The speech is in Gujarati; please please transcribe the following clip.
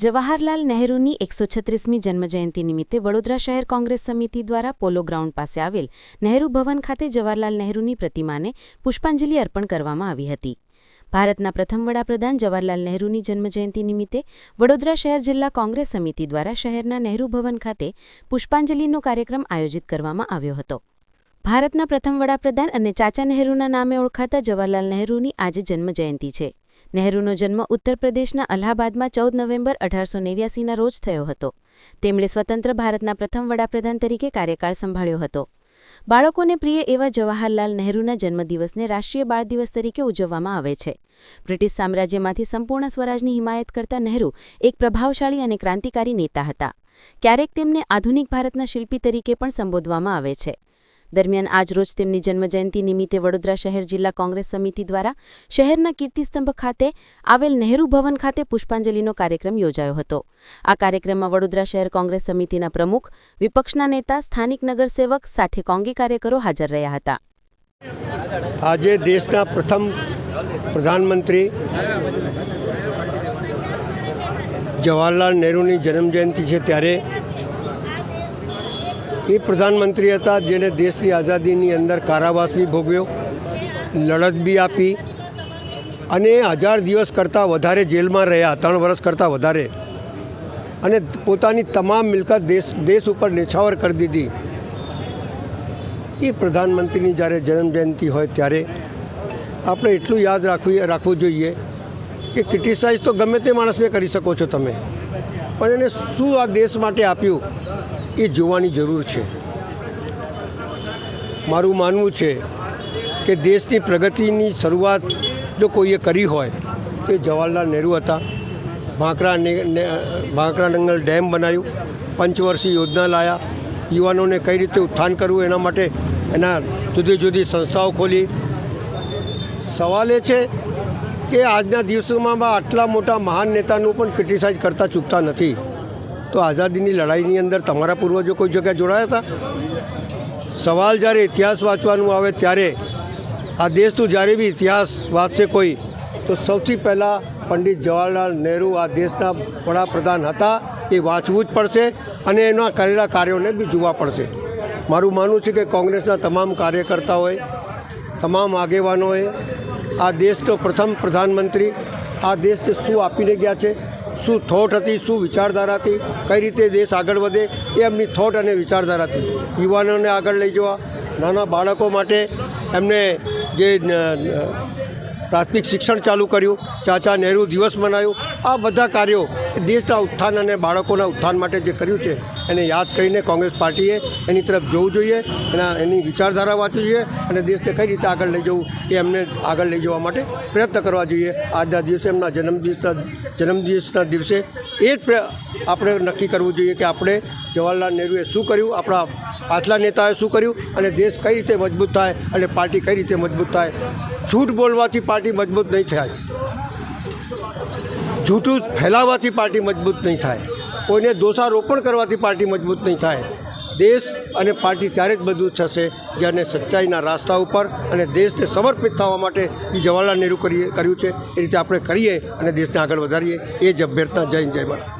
જવાહરલાલ નહેરુની એકસો છત્રીસમી જન્મજયંતિ નિમિત્તે વડોદરા શહેર કોંગ્રેસ સમિતિ દ્વારા પોલો ગ્રાઉન્ડ પાસે આવેલ નહેરુ ભવન ખાતે જવાહરલાલ નહેરુની પ્રતિમાને પુષ્પાંજલિ અર્પણ કરવામાં આવી હતી. ભારતના પ્રથમ વડાપ્રધાન જવાહરલાલ નહેરુની જન્મજયંતિ નિમિત્તે વડોદરા શહેર જિલ્લા કોંગ્રેસ સમિતિ દ્વારા શહેરના નહેરુ ભવન ખાતે પુષ્પાંજલિનો કાર્યક્રમ આયોજિત કરવામાં આવ્યો હતો. ભારતના પ્રથમ વડાપ્રધાન અને ચાચા નહેરુના નામે ઓળખાતા જવાહરલાલ નહેરુની આજે જન્મજયંતિ છે. નહેરુનો જન્મ ઉત્તર પ્રદેશના અલ્હાબાદમાં ચૌદ નવેમ્બર અઢારસો નેવ્યાસીના રોજ થયો હતો. તેમણે સ્વતંત્ર ભારતના પ્રથમ વડાપ્રધાન તરીકે કાર્યકાળ સંભાળ્યો હતો. બાળકોને પ્રિય એવા જવાહરલાલ નહેરુના જન્મદિવસને રાષ્ટ્રીય બાળ દિવસ તરીકે ઉજવવામાં આવે છે. બ્રિટિશ સામ્રાજ્યમાંથી સંપૂર્ણ સ્વરાજની હિમાયત કરતા નહેરુ એક પ્રભાવશાળી અને ક્રાંતિકારી નેતા હતા. ક્યારેક તેમને આધુનિક ભારતના શિલ્પી તરીકે પણ સંબોધવામાં આવે છે. દરમિયાન આજરોજ તેમની જન્મજયંતિ નિમિત્તે વડોદરા શહેર જિલ્લા કોંગ્રેસ સમિતિ દ્વારા શહેરના કીર્તિસ્તંભ ખાતે આવેલ નહેરુ ભવન ખાતે પુષ્પાંજલિનો કાર્યક્રમ યોજાયો હતો. આ કાર્યક્રમમાં વડોદરા શહેર કોંગ્રેસ સમિતિના પ્રમુખ, વિપક્ષના નેતા, સ્થાનિક નગરસેવક સાથે કોંગી કાર્યકરો હાજર રહ્યા હતા. આજે દેશના પ્રથમ પ્રધાનમંત્રી જવાહરલાલ નહેરુની જન્મજયંતિ છે. ત્યારે એ પ્રધાનમંત્રી હતા જેણે દેશની આઝાદીની અંદર કારાવાસ બી ભોગવ્યો, લડત બી આપી અને હજાર દિવસ કરતાં વધારે જેલમાં રહ્યા, ત્રણ વર્ષ કરતાં વધારે. અને પોતાની તમામ મિલકત દેશ દેશ ઉપર નેછાવર કરી દીધી. એ પ્રધાનમંત્રીની જ્યારે જન્મજયંતિ હોય ત્યારે આપણે એટલું યાદ રાખવી, રાખવું જોઈએ કે ક્રિટિસાઇઝ તો ગમે તે માણસને કરી શકો છો તમે. પણ એને શું આ દેશ માટે આપ્યું? એ જોવાની જરૂર છે. મારું માનવું છે કે દેશની પ્રગતિની શરૂઆત જો કોઈએ કરી હોય, તો એ જવાહરલાલ નહેરુ હતા. ભાંકરા ભાંકરા નંગલ ડેમ બનાવ્યું પંચવર્ષીય યોજના લાયા. યુવાનોને કઈ રીતે ઉત્થાન કરવું એના માટે એના જુદી જુદી સંસ્થાઓ ખોલી. સવાલ એ છે કે આજના દિવસોમાં આટલા મોટા મહાન નેતાનું પણ ક્રિટિસાઇઝ કરતા ચૂકતા નથી. તો આઝાદીની લડાઈની અંદર તમારા પૂર્વજો કોઈ જગ્યાએ જોડાયા હતા? સવાલ જ્યારે ઇતિહાસ વાંચવાનું આવે ત્યારે, આ દેશનું જ્યારે બી ઇતિહાસ વાંચશે કોઈ, તો સૌથી પહેલાં પંડિત જવાહરલાલ નહેરુ આ દેશના વડાપ્રધાન હતા, એ વાંચવું જ પડશે અને એના કરેલા કાર્યોને બી જોવા પડશે. મારું માનવું છે કે કોંગ્રેસના તમામ કાર્યકર્તાઓએ તમામ આગેવાનોએ આ દેશનો પ્રથમ પ્રધાનમંત્રી, આ દેશને શું આપીને ગયા છે? શું થોટ હતી, શું વિચારધારા હતી, કઈ રીતે દેશ આગળ વધે, એ એમની થોટ અને વિચારધારા હતી. યુવાનોને આગળ લઈ જવા, નાના બાળકો માટે એમને જે પ્રાથમિક શિક્ષણ ચાલુ કર્યું. ચાચા નહેરુ દિવસ મનાવ્યું આ બધા કાર્યો દેશના ઉત્થાન અને બાળકોના ઉત્થાન માટે જે કર્યું છે, એને યાદ કરીને કોંગ્રેસ પાર્ટીએ એની તરફ જોવું જોઈએ, એના, એની વિચારધારા વાંચવી જોઈએ અને દેશને કઈ રીતે આગળ લઈ જવું એ એમને આગળ લઈ જવા માટે પ્રયત્ન કરવા જોઈએ. આજના દિવસે એમના જન્મદિવસના જન્મદિવસના દિવસે એ જ આપણે નક્કી કરવું જોઈએ કે આપણે જવાહરલાલ નહેરુએ શું કર્યું, આપણા પાછલા નેતાએ શું કર્યું અને દેશ કઈ રીતે મજબૂત થાય અને પાર્ટી કઈ રીતે મજબૂત થાય. જૂઠ બોલવાથી પાર્ટી મજબૂત નહીં થાય. જૂઠું ફેલાવવાથી પાર્ટી મજબૂત નહીં થાય. કોઈને દોષારોપણ કરવાથી પાર્ટી મજબૂત નહીં થાય. દેશ અને પાર્ટી ત્યારે જ મજબૂત થશે જ્યારે સચ્ચાઈના રાસ્તા ઉપર અને દેશને સમર્પિત થવા માટે જે જવાહરલાલ નહેરુ કરીએ કર્યું છે. એ રીતે આપણે કરીએ અને દેશને આગળ વધારીએ. એ જ અભ્યર્થના. જય જય ભારત.